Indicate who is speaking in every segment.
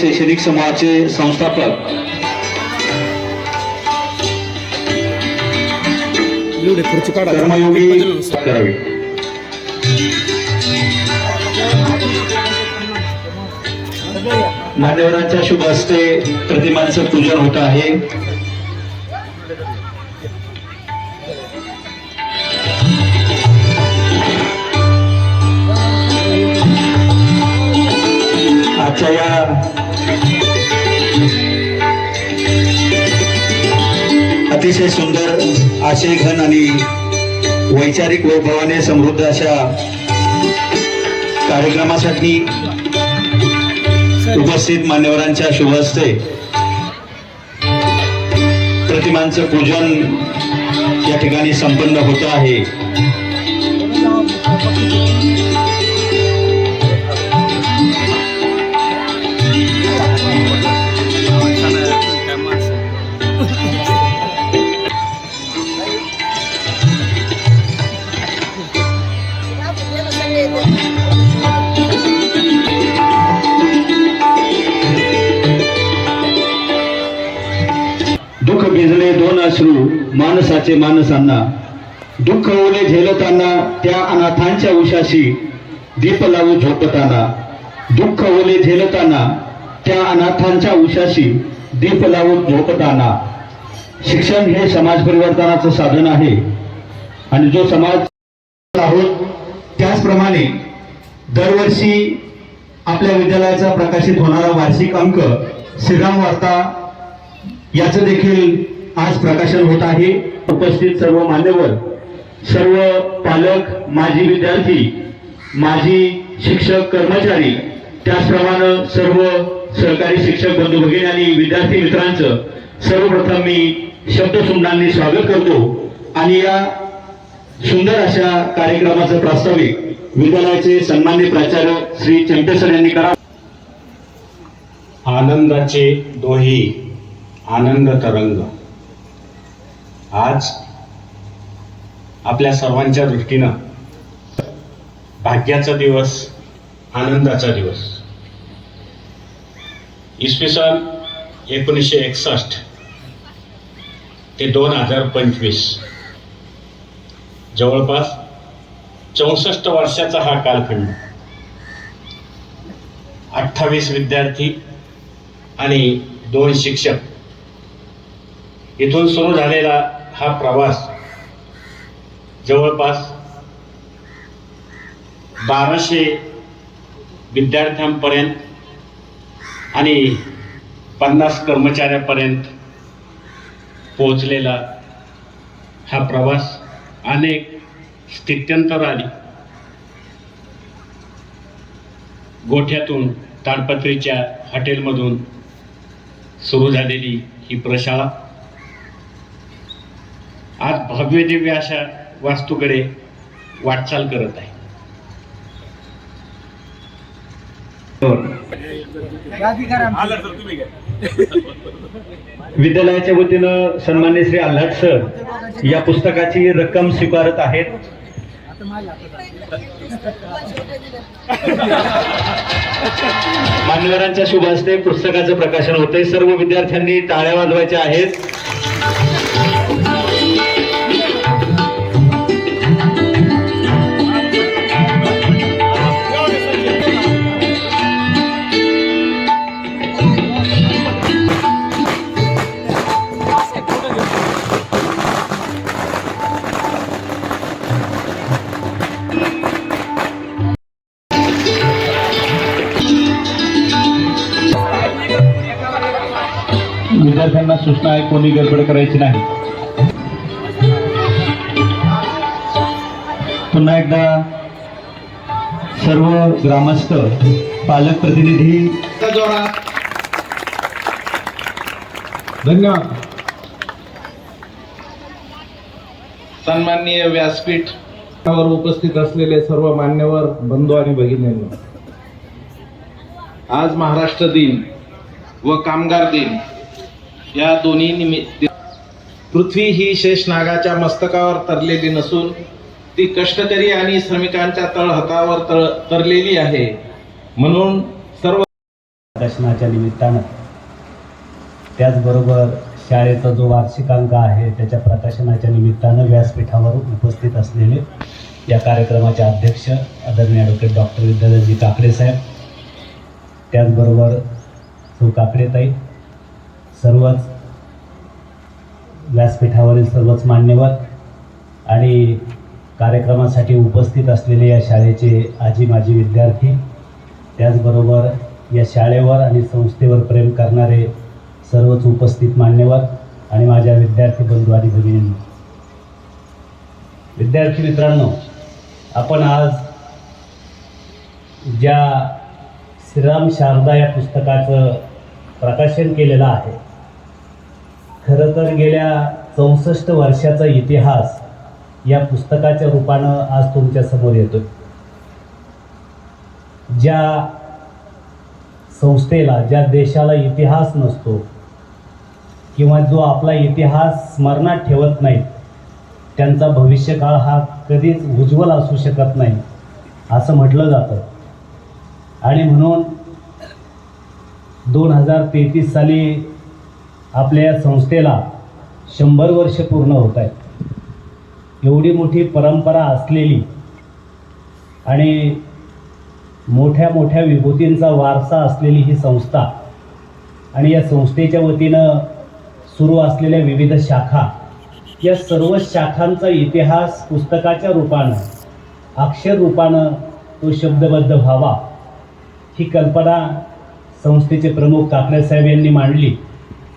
Speaker 1: शैक्षणिक समूहाचे संस्थापक. कर्मयोगी करावी. मान्यवरांच्या शुभ हस्ते प्रतिमांचं पूजन होत आहे. आजच्या या अतिशय सुंदर असे घन आणि वैचारिक वैभवाने समृद्ध अशा कार्यक्रमासाठी उपस्थित मान्यवरांच्या शुभ हस्ते प्रतिमांचं पूजन या ठिकाणी संपन्न होत आहे. माणसांना दुःख ओले झेलताना त्या अनाथांच्या उशाशी दीप लावू झोपताना दुःख ओले झेलताना त्या अनाथांच्या उशाशी दीप लावून झोपताना. शिक्षण हे समाज परिवर्तनाचं साधन आहे. आणि जो समाज आहोत त्याचप्रमाणे दरवर्षी आपल्या विद्यालयाचा प्रकाशित होणारा वार्षिक अंक श्रीराम वार्ता याचं देखील आज प्रकाशन होत आहे. उपस्थित सर्व मान्यवर सर्व पालक माजी विद्यार्थी माजी शिक्षक कर्मचारी त्याचप्रमाणे सर्व सहकारी शिक्षक बंधू भगिनी आणि विद्यार्थी मित्रांचं सर्वप्रथम मी शब्दसुंडांनी स्वागत करतो. आणि या सुंदर अशा कार्यक्रमाचं प्रास्ताविक विद्यालयाचे सन्मान्य प्राचार्य श्री चंपेसर यांनी करा.
Speaker 2: आनंदाचे दोही आनंद तरंग. आज आपल्या सर्वांच्या दृष्टीनं भाग्याचा दिवस आनंदाचा दिवस. इसवी सन एकोणीसशे एकसष्ट ते दोन हजार पंचवीस. जवळपास चौसष्ट वर्षाचा हा कालखंड. अठ्ठावीस विद्यार्थी आणि दोन शिक्षक. इथून सुरू झालेला हा प्रवास जवळपास बाराशे विद्यार्थ्यांपर्यंत आणि पन्नास कर्मचाऱ्यापर्यंत पोहोचलेला हा प्रवास अनेक स्थित्यंतर आली गोठ्यातून ताडपत्रीच्या हॉटेलमधून सुरू झालेली ही प्रशाळा. भव्य दिव्य अशा वास्तूकडे वाटचाल करत आहे.
Speaker 1: विद्यालयाच्या वतीनं सन्मान्य श्री आल्हाट सर या पुस्तकाची रक्कम स्वीकारत आहेत. मान्यवरांच्या शुभ हस्ते पुस्तकाचं प्रकाशन होतंय. सर्व विद्यार्थ्यांनी टाळ्या वाजवायच्या आहेत. सूचना आहे कोणी गडबड करायची नाही. पुन्हा एकदा सर्व ग्रामस्थ पालक प्रतिनिधी.
Speaker 3: धन्यवाद.
Speaker 4: सन्माननीय व्यासपीठ. उपस्थित असलेले सर्व मान्यवर बंधू आणि भगिनींनो. आज महाराष्ट्र दिन व कामगार दिन. या दोन्ही निमित्त पृथ्वी ही शेषनागाच्या मस्तकावर तरलेली नसून ती कष्टकरी आणि श्रमिकांच्या तळहातावर तळ तरलेली आहे. म्हणून सर्व
Speaker 5: प्रदर्शनाच्या निमित्तानं त्याचबरोबर शाळेचा जो वार्षिकांक आहे त्याच्या प्रकाशनाच्या निमित्तानं व्यासपीठावर उपस्थित असलेले या कार्यक्रमाचे अध्यक्ष आदरणीय ॲडव्होकेट डॉक्टर विद्याधरजी काकडे साहेब त्याचबरोबर सौ काकडेताई सर्वच व्यासपीठावरील सर्वच मान्यवर आणि कार्यक्रमासाठी उपस्थित असलेले या शाळेचे आजी माजी विद्यार्थी त्याचबरोबर या शाळेवर आणि संस्थेवर प्रेम करणारे सर्वच उपस्थित मान्यवर आणि माझ्या विद्यार्थी बंधू आणि भगिनींनो. विद्यार्थी मित्रांनो आपण आज ज्या श्रीराम शारदा या पुस्तकाचं प्रकाशन केलेलं आहे खरं तर गेल्या चौसष्ट वर्षाचा इतिहास या पुस्तकाच्या रूपानं आज तुमच्यासमोर येतोय. ज्या संस्थेला ज्या देशाला इतिहास नसतो किंवा जो आपला इतिहास स्मरणात ठेवत नाही त्यांचा भविष्यकाळ हा कधीच उज्ज्वल असू शकत नाही असं म्हटलं जातं. आणि म्हणून दोन हजार तेहतीस साली आपल्या या संस्थेला शंभर वर्ष पूर्ण होत आहेत. एवढी मोठी परंपरा असलेली आणि मोठ्या मोठ्या विभूतींचा वारसा असलेली ही संस्था आणि या संस्थेच्या वतीनं सुरू असलेल्या विविध शाखा या सर्व शाखांचा इतिहास पुस्तकाच्या रूपानं अक्षर रूपानं तो शब्दबद्ध व्हावा ही कल्पना संस्थेचे प्रमुख काकडे साहेब यांनी मांडली.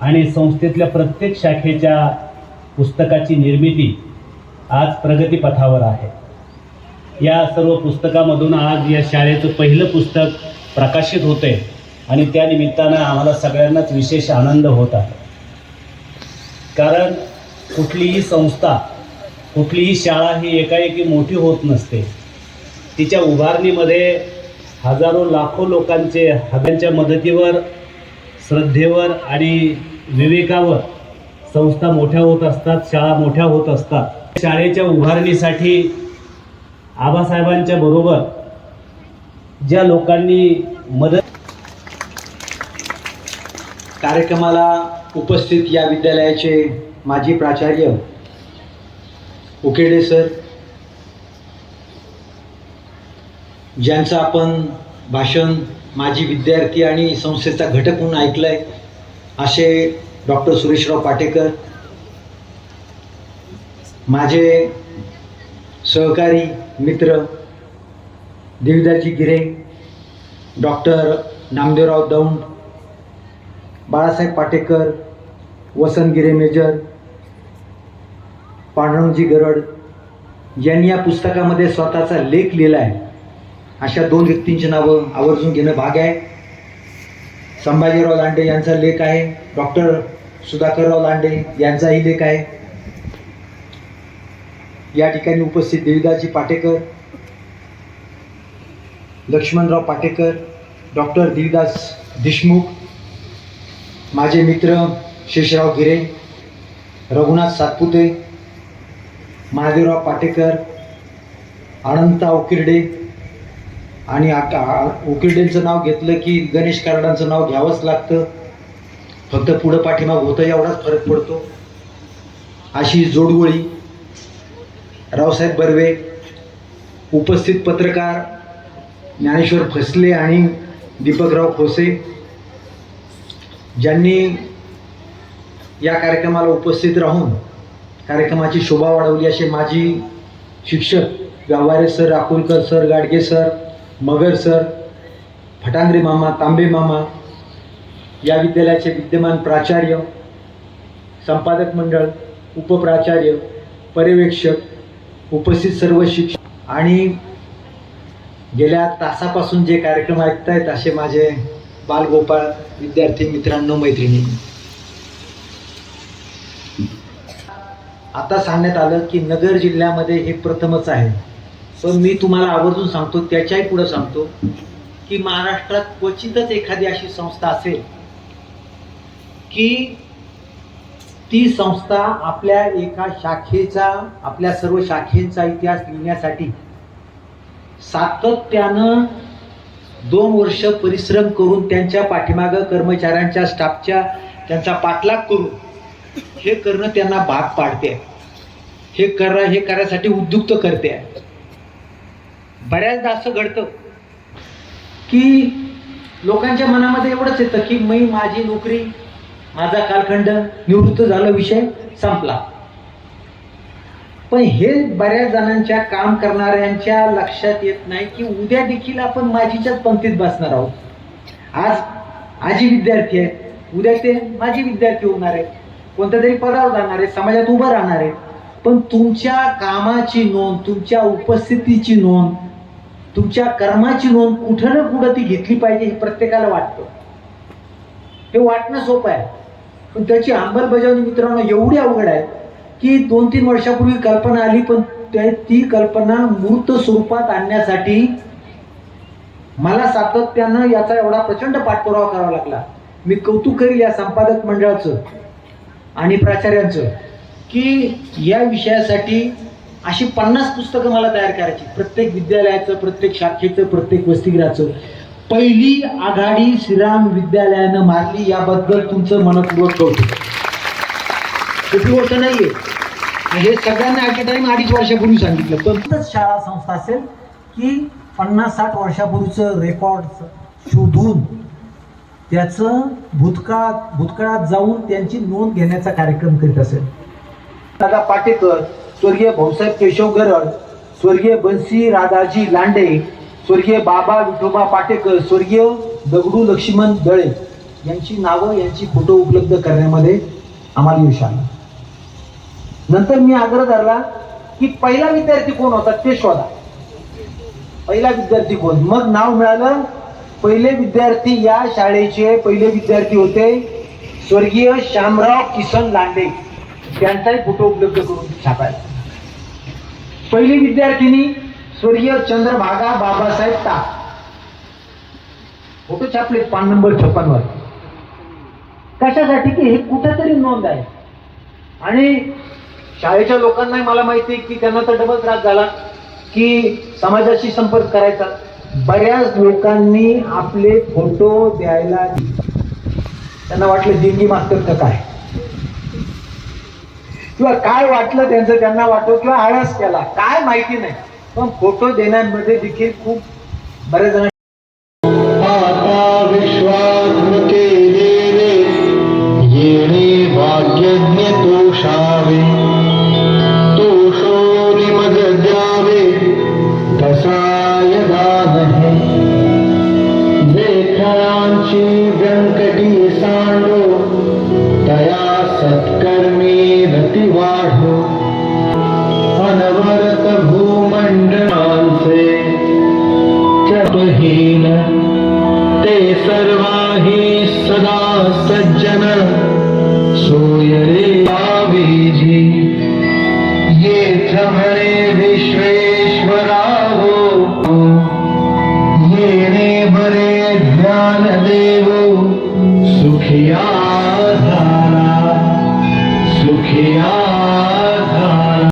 Speaker 5: आणि संस्थेतल्या प्रत्येक शाखेच्या पुस्तकाची निर्मिती आज प्रगतीपथावर आहे. या सर्व पुस्तकामधून आज या शाळेचं पहिलं पुस्तक प्रकाशित होते आणि त्या निमित्तानं आम्हाला सगळ्यांनाच विशेष आनंद होत आहे. कारण कुठलीही संस्था कुठलीही शाळा ही एकाएकी मोठी होत नसते. तिच्या उभारणीमध्ये हजारो लाखो लोकांचे हजारांच्या मदतीवर श्रद्धेवर आणि विवेकावर संस्था मोठ्या होत असतात शाळा मोठ्या होत असतात. शाळेच्या उभारणीसाठी आबासाहेबांच्या बरोबर ज्या लोकांनी मदत
Speaker 6: कार्यक्रमाला उपस्थित या विद्यालयाचे माजी प्राचार्य उकेडे सर ज्यांचं आपण भाषण माजी विद्यार्थी आणि संस्थेचा घटक म्हणून ऐकलं आहे असे डॉक्टर सुरेशराव पाटेकर माझे सहकारी मित्र देविदाजी गिरे डॉक्टर नामदेवराव दौंड बाळासाहेब पाटेकर वसंत गिरे मेजर पांडुरंगजी गरड यांनी या पुस्तकामध्ये स्वतःचा लेख लिहिला आहे. अशा दोन व्यक्तींची नावं आवर्जून घेणं भाग आहे. संभाजीराव लांडे यांचा लेख आहे. डॉक्टर सुधाकरराव लांडे यांचाही लेख आहे. या ठिकाणी उपस्थित देविदाजी पाटेकर लक्ष्मणराव पाटेकर डॉक्टर देविदास देशमुख माझे मित्र शेषराव गिरे रघुनाथ सातपुते महादेवराव पाटेकर अनंता उकिरडे आणि आका उकिरडेंचं नाव घेतलं की गणेश कारडांचं नाव घ्यावंच लागतं. फक्त पुढं पाठीमाग होतं एवढाच फरक पडतो. अशी जोडगोळी रावसाहेब बर्वे उपस्थित पत्रकार ज्ञानेश्वर फसले आणि दीपकराव खोसे ज्यांनी या कार्यक्रमाला उपस्थित राहून कार्यक्रमाची शोभा वाढवली असे माझी शिक्षक Vyavahare sir Akolkar sir Gadge sir Magar sir Phatangare मामा तांबे मामा या विद्यालयाचे विद्यमान प्राचार्य संपादक मंडळ उपप्राचार्य पर्यवेक्षक उपस्थित सर्व शिक्षक आणि गेल्या तासापासून जे कार्यक्रम ऐकतायत असे माझे बालगोपाळ विद्यार्थी मित्रांनो मैत्रिणी. आता सांगण्यात आलं की नगर जिल्ह्यामध्ये हे प्रथमच आहे. पण मी तुम्हाला आवर्जून सांगतो त्याच्याही पुढे सांगतो की महाराष्ट्रात क्वचितच एखादी अशी संस्था असेल की ती संस्था आपल्या एका शाखेचा आपल्या सर्व शाखेचा इतिहास लिहिण्यासाठी सातत्यानं दोन वर्ष परिश्रम करून त्यांच्या पाठीमागं कर्मचाऱ्यांच्या स्टाफच्या त्यांचा पाठलाग करून हे करणं त्यांना भाग पाडते. हे करा हे करायसाठी उद्युक्त करते. बऱ्याचदा असं घडतं की लोकांच्या मनामध्ये एवढंच येतं की मी माझी नोकरी माझा कालखंड निवृत्त झाला विषय संपला. पण हे बऱ्याच जणांच्या काम करणाऱ्यांच्या लक्षात येत नाही की उद्या देखील आपण माझीच्याच पंक्तीत बसणार आहोत. आज आजी विद्यार्थी आहेत उद्या ते माझी विद्यार्थी होणार आहे कोणत्या तरी पदावर जाणार आहे समाजात उभं राहणार आहे पण तुमच्या कामाची नोंद तुमच्या उपस्थितीची नोंद तुमच्या कर्माची नोंद कुठं ना कुठं ती घेतली पाहिजे हे प्रत्येकाला वाटतं. हे वाटणं सोपं आहे. पण त्याची अंमलबजावणी मित्रांनो एवढी अवघड आहे की दोन तीन वर्षापूर्वी कल्पना आली पण त्या- ती कल्पना मूर्त स्वरूपात आणण्यासाठी मला सातत्यानं याचा एवढा प्रचंड पाठपुरावा करावा लागला. मी कौतुक करील या संपादक मंडळाचं आणि प्राचार्यांचं की या विषयासाठी अशी पन्नास पुस्तकं मला तयार करायची. प्रत्येक विद्यालयाचं प्रत्येक शाखेचं प्रत्येक वसतिगृहाचं. पहिली आघाडी श्रीराम विद्यालयानं मारली याबद्दल तुमचं मनपूर्वक कौतुक. कुठली गोष्ट नाहीये. हे सगळ्यांना ॲट अ टाइम अडीच वर्षापूर्वी सांगितलं. पण शाळा संस्था असेल की पन्नास साठ वर्षापूर्वीचं रेकॉर्ड शोधून त्याचं भूतकाळात भूतकाळात जाऊन त्यांची नोंद घेण्याचा कार्यक्रम करीत असेल. दादा पाटेकर स्वर्गीय भाऊसाहेब केशव गरड स्वर्गीय बन्सी राधाजी लांडे स्वर्गीय बाबा विठोबा पाटेकर स्वर्गीय दगडू लक्ष्मण दळे यांची नावं यांची फोटो उपलब्ध करण्यामध्ये आम्हाला यश आलं. नंतर मी आग्रह धरला की पहिला विद्यार्थी कोण होता ते शोधा. पहिला विद्यार्थी कोण? मग नाव मिळालं पहिले विद्यार्थी या शाळेचे पहिले विद्यार्थी होते स्वर्गीय श्यामराव किसन लांडे. त्यांचाही फोटो उपलब्ध करून छापायला पहिली विद्यार्थिनी स्वर्गीय चंद्रभागा बाबासाहेब ता फोटो छापले पान नंबर छप्पन वर कशासाठी की हे कुठेतरी नोंद आहे. आणि शाळेच्या लोकांनाही मला माहिती आहे की त्यांना तर डबल त्रास झाला की समाजाशी संपर्क करायचा. बऱ्याच लोकांनी आपले फोटो द्यायला त्यांना वाटलं देणगी मागतात का काय? किंवा काय वाटलं त्यांचं त्यांना वाटलं किंवा आळस केला काय माहिती नाही. पण फोटो देण्यामध्ये देखील खूप बरेच जण
Speaker 1: हीन ते सर्वाही सदा सज्जन सोय पावीजी आवीजी येथ म्हणे विश्वेश्वरावो येणे बरे ज्ञान दे